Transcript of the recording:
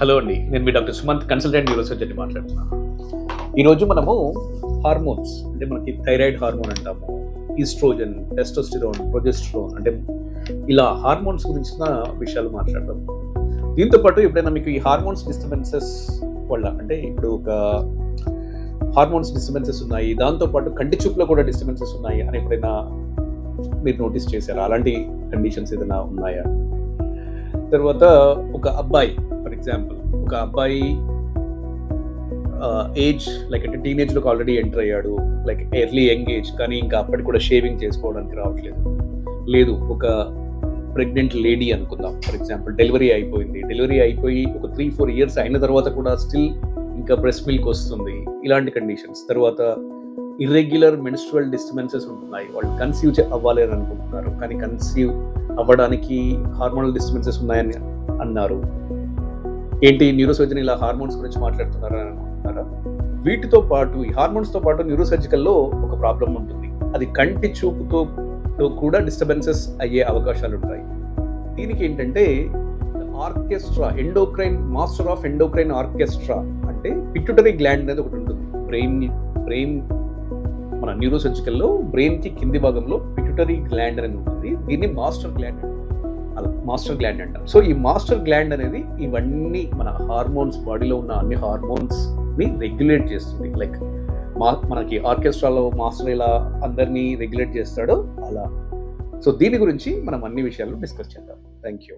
Hello అండి నేను మీ డాక్టర్ సుమంత్ కన్సల్టెంట్ న్యూరోసర్జన్ మాట్లాడుతున్నాను. ఈరోజు మనము హార్మోన్స్ అంటే మనకి థైరాయిడ్ హార్మోన్ అంటాము ఈస్ట్రోజన్ టెస్టోస్టిరోన్ ప్రొజెస్ట్రోన్ అంటే ఇలా హార్మోన్స్ గురించిన విషయాలు మాట్లాడదాం. దీంతో పాటు ఎప్పుడైనా మీకు ఈ హార్మోన్స్ డిస్టర్బెన్సెస్ వల్ల అంటే ఇప్పుడు ఒక హార్మోన్స్ డిస్టర్బెన్సెస్ ఉన్నాయి దాంతో పాటు కంటి చూపులో కూడా డిస్టర్బెన్సెస్ ఉన్నాయి అని ఎప్పుడైనా మీరు నోటీస్ చేశారా? అలాంటి కండిషన్స్ ఏదైనా ఉన్నాయా? తర్వాత ఒక అబ్బాయి ఫర్ ఎగ్జాంపుల్ ఒక అబ్బాయి ఏజ్ లైక్ అంటే టీనేజ్లోకి ఆల్రెడీ ఎంటర్ అయ్యాడు. లైక్ ఎర్లీ యంగ్ ఏజ్ కానీ ఇంకా అప్పటికి కూడా షేవింగ్ చేసుకోవడానికి రావట్లేదు. లేదు ఒక ప్రెగ్నెంట్ లేడీ అనుకుందాం. ఫర్ ఎగ్జాంపుల్ డెలివరీ అయిపోయింది. డెలివరీ అయిపోయి ఒక త్రీ ఫోర్ ఇయర్స్ అయిన తర్వాత కూడా స్టిల్ ఇంకా బ్రెస్ట్ మిల్క్ వస్తుంది. ఇలాంటి కండిషన్స్ తర్వాత ఇర్రెగ్యులర్ మెన్స్ట్రువల్ డిస్టర్బెన్సెస్ ఉంటున్నాయి. వాళ్ళు కన్సీవ్ అవ్వాలని అనుకుంటున్నారు. కానీ కన్సీవ్ అవ్వడానికి హార్మోనల్ డిస్టర్బెన్సెస్ ఉన్నాయని అన్నారు. ఏంటి న్యూరోసర్జన్ ఇలా హార్మోన్స్ గురించి మాట్లాడుతున్నారని అని అనుకుంటున్నారా? వీటితో పాటు ఈ హార్మోన్స్తో పాటు న్యూరోసర్జికల్లో ఒక ప్రాబ్లం ఉంటుంది. అది కంటి చూపుతో కూడా డిస్టర్బెన్సెస్ అయ్యే అవకాశాలు ఉంటాయి. దీనికి ఏంటంటే orchestra endocrine master of endocrine orchestra అంటే పిట్యుటరీ గ్లాండ్ అనేది ఒకటి ఉంటుంది. బ్రెయిన్ బ్రెయిన్ మన న్యూరోసర్జికల్లో బ్రెయిన్కి కింది భాగంలో పిట్యుటరీ గ్లాండ్ అనేది ఉంటుంది. దీన్ని మాస్టర్ గ్లాండ్ అలా మాస్టర్ గ్లాండ్ అంటారు. సో ఈ మాస్టర్ గ్లాండ్ అనేది ఇవన్నీ మన హార్మోన్స్ బాడీలో ఉన్న అన్ని హార్మోన్స్ని రెగ్యులేట్ చేస్తుంది. లైక్ మా మనకి ఆర్కెస్ట్రాలో మాస్టర్ ఎలా అందరినీ రెగ్యులేట్ చేస్తాడో అలా. సో దీని గురించి మనం అన్ని విషయాలు డిస్కస్ చేద్దాం. Thank you